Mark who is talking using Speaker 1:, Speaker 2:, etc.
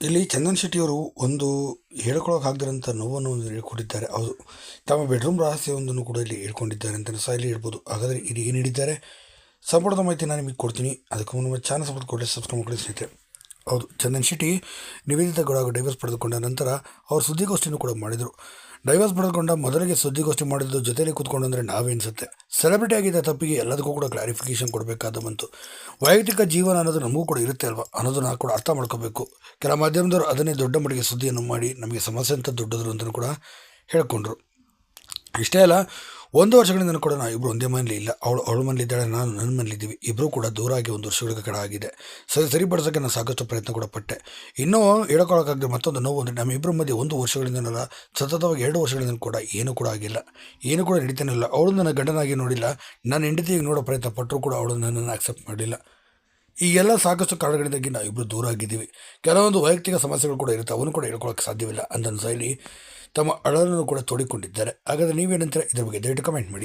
Speaker 1: ಇಲ್ಲಿ ಚಂದನ್ ಶೆಟ್ಟಿಯವರು ಒಂದು ಹೇಳ್ಕೊಳಕ್ಕಾಗದಿರೋಂಥ ನೋವನ್ನು ಒಂದು ಹೇಳ್ಕೊಂಡಿದ್ದಾರೆ ಹೌದು, ತಮ್ಮ ಬೆಡ್ರೂಮ್ ರಹಸ್ಯವೊಂದನ್ನು ಕೂಡ ಇಲ್ಲಿ ಹೇಳ್ಕೊಂಡಿದ್ದಾರೆ ಅಂತ ಸಹ ಇಲ್ಲಿ ಹೇಳ್ಬೋದು. ಹಾಗಾದರೆ ಇದು ಏನು ಹೇಳಿದ್ದಾರೆ? ಸಂಪೂರ್ಣ ಮಾಹಿತಿ ನಾನು ನಿಮಗೆ ಕೊಡ್ತೀನಿ. ಅದಕ್ಕೆ ನಮ್ಮ ಚಾನಲ್ ಸಪೋರ್ಟ್ ಕೊಡಲಿ ಸಬ್ಸ್ಕ್ರೈಬ್ ಮಾಡಿ ಸ್ನೇಹಿತರೆ. ಹೌದು. ಚಂದನ್ ಶೆಟ್ಟಿ ನಿವೇದಿತ ಗೌಡ ಡೈವರ್ಸ್ ಪಡೆದುಕೊಂಡ ನಂತರ ಅವರು ಸುದ್ದಿಗೋಷ್ಠಿಯನ್ನು ಕೂಡ ಮಾಡಿದರು. ಡೈವರ್ಸ್ ಪಡೆದುಕೊಂಡ ಮೊದಲಿಗೆ ಸುದ್ದಿಗೋಷ್ಠಿ ಮಾಡಿದ್ದು ಜೊತೆಯಲ್ಲಿ ಕೂತ್ಕೊಂಡು ಅಂದರೆ ನಾವೇ ಅನಿಸುತ್ತೆ ಸೆಲೆಬ್ರಿಟಿ ಆಗಿದ್ದ ತಪ್ಪಿಗೆ ಎಲ್ಲದಕ್ಕೂ ಕೂಡ ಕ್ಲಾರಿಫಿಕೇಶನ್ ಕೊಡಬೇಕಾದ ಬಂತು. ವೈಯಕ್ತಿಕ ಜೀವನ ಅನ್ನೋದು ನಮಗೂ ಕೂಡ ಇರುತ್ತೆ ಅಲ್ವಾ? ಅನ್ನೋದನ್ನ ಕೂಡ ಅರ್ಥ ಮಾಡ್ಕೋಬೇಕು. ಕೆಲ ಮಾಧ್ಯಮದವರು ಅದನ್ನೇ ದೊಡ್ಡ ಮಟ್ಟಿಗೆ ಸುದ್ದಿಯನ್ನು ಮಾಡಿ ನಮಗೆ ಸಮಸ್ಯೆ ಅಂತ ದೊಡ್ಡದ್ರು ಅಂತಲೂ ಕೂಡ ಹೇಳ್ಕೊಂಡ್ರು. ಇಷ್ಟೇ ಅಲ್ಲ ಒಂದು ವರ್ಷಗಳಿಂದ ಕೂಡ ನಾವು ಇಬ್ಬರು ಒಂದೇ ಮನೇಲಿ ಇಲ್ಲ. ಅವಳು, ಅವಳ ಮನೇಲಿದ್ದಾಳೆ ನಾನು ನನ್ನ ಮನೇಲಿದ್ದೀವಿ ಇಬ್ಬರು ಕೂಡ ದೂರ ಆಗಿ ಒಂದು ವರ್ಷಗಳ ಕಡೆ ಆಗಿದೆ. ಸರಿ ಸರಿಪಡಿಸೋಕ್ಕೆ ನಾನು ಸಾಕಷ್ಟು ಪ್ರಯತ್ನ ಕೂಡ ಪಟ್ಟೆ. ಇನ್ನೂ ಹೇಳ್ಕೊಳಕ್ಕಾಗದೆ ಮತ್ತೊಂದು ನೋವು ಅಂದರೆ ನಮ್ಮ ಇಬ್ಬರ ಮಧ್ಯೆ ಒಂದು ವರ್ಷಗಳಿಂದನಲ್ಲ, ಸತತವಾಗಿ ಎರಡು ವರ್ಷಗಳಿಂದ ಕೂಡ ಏನೂ ಕೂಡ ಆಗಿಲ್ಲ. ಏನೂ ಕೂಡ ನಡೀತಾನಿಲ್ಲ ಅವಳು ನನ್ನ ಗಂಡನಾಗಿ ನೋಡಿಲ್ಲ. ನನ್ನ ಹೆಂಡತಿಯಾಗಿ ನೋಡೋ ಪ್ರಯತ್ನ ಪಟ್ಟರೂ ಕೂಡ ಅವಳು ನನ್ನನ್ನು ಅಕ್ಸೆಪ್ಟ್ ಮಾಡಿಲ್ಲ. ಈಗೆಲ್ಲ ಸಾಕಷ್ಟು ಕಾರಣಗಳಿಂದಾಗಿ ನಾವು ಇಬ್ಬರು ದೂರ ಆಗಿದ್ದೀವಿ. ಕೆಲವೊಂದು ವೈಯಕ್ತಿಕ ಸಮಸ್ಯೆಗಳು ಕೂಡ ಇರುತ್ತೆ. ಅವನು ಕೂಡ ಹೇಳ್ಕೊಳಕ್ಕೆ ಸಾಧ್ಯವಿಲ್ಲ. ಅಂತ ಶೈಲಿ ತಮ್ಮ ಅಳಲನ್ನು ಕೂಡ ತೋಡಿಕೊಂಡಿದ್ದಾರೆ. ಹಾಗಾದರೆ ನೀವೇನಂತರ? ಇದರ ಬಗ್ಗೆ ದಯವಿಟ್ಟು ಕಮೆಂಟ್ ಮಾಡಿ.